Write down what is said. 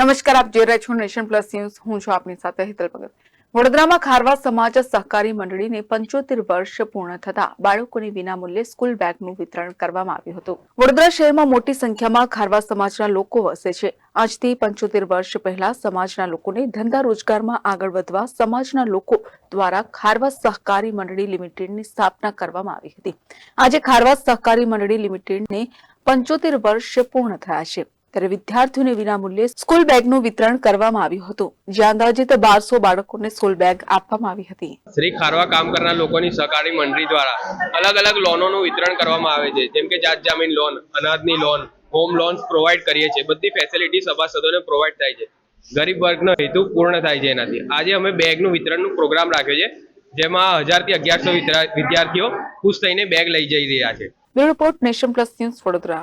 નમસ્કાર, આપ જોઈ રહ્યા છો નેશન પ્લસ ન્યૂઝ. હું છું આપની સાથે હેતલ ભગત. વડોદરામાં ખારવા સમાજ સહકારી મંડળીને પંચોતેર વર્ષ પૂર્ણ થતા બાળકોને વિનામૂલ્યે સ્કૂલ બેગનું વિતરણ કરવામાં આવ્યું હતું. વડોદરા શહેરમાં મોટી સંખ્યામાં ખારવા સમાજના લોકો વસે છે. આજથી પંચોતેર વર્ષ પહેલા સમાજના લોકોને ધંધા રોજગારમાં આગળ વધવા સમાજના લોકો દ્વારા ખારવા સહકારી મંડળી લિમિટેડની સ્થાપના કરવામાં આવી હતી. આજે ખારવા સહકારી મંડળી લિમિટેડને પંચોતેર વર્ષ પૂર્ણ થયા છે. ત્યારે વિદ્યાર્થીઓને વિનામૂલ્યે સ્કૂલ બેગનું વિતરણ કરવામાં આવ્યું હતું. જ્યાં અંદાજિત બારસો બાળકોને સ્કૂલ બેગ આપવામાં આવી હતી. શ્રી ખારવા કામ કરનાર લોકોની સહકારી મંડળી દ્વારા અલગ અલગ લોનોનું વિતરણ કરવામાં આવે છે. જેમ કે જાત જામીન લોન અનાજની લોન હોમ લોન્સ પ્રોવાઈડ કરીએ છીએ. બધી ફેસિલિટી સભાસદોને પ્રોવાઈડ થાય છે. ગરીબ વર્ગનો હેતુ પૂર્ણ થાય છે એનાથી. આજે અમે બેગનું વિતરણનું પ્રોગ્રામ રાખ્યો છે જેમાં હજારથી અગિયારસો વિદ્યાર્થીઓ ખુશ થઈને બેગ લઈ જઈ રહ્યા છે. Report nation plus news Vadodara.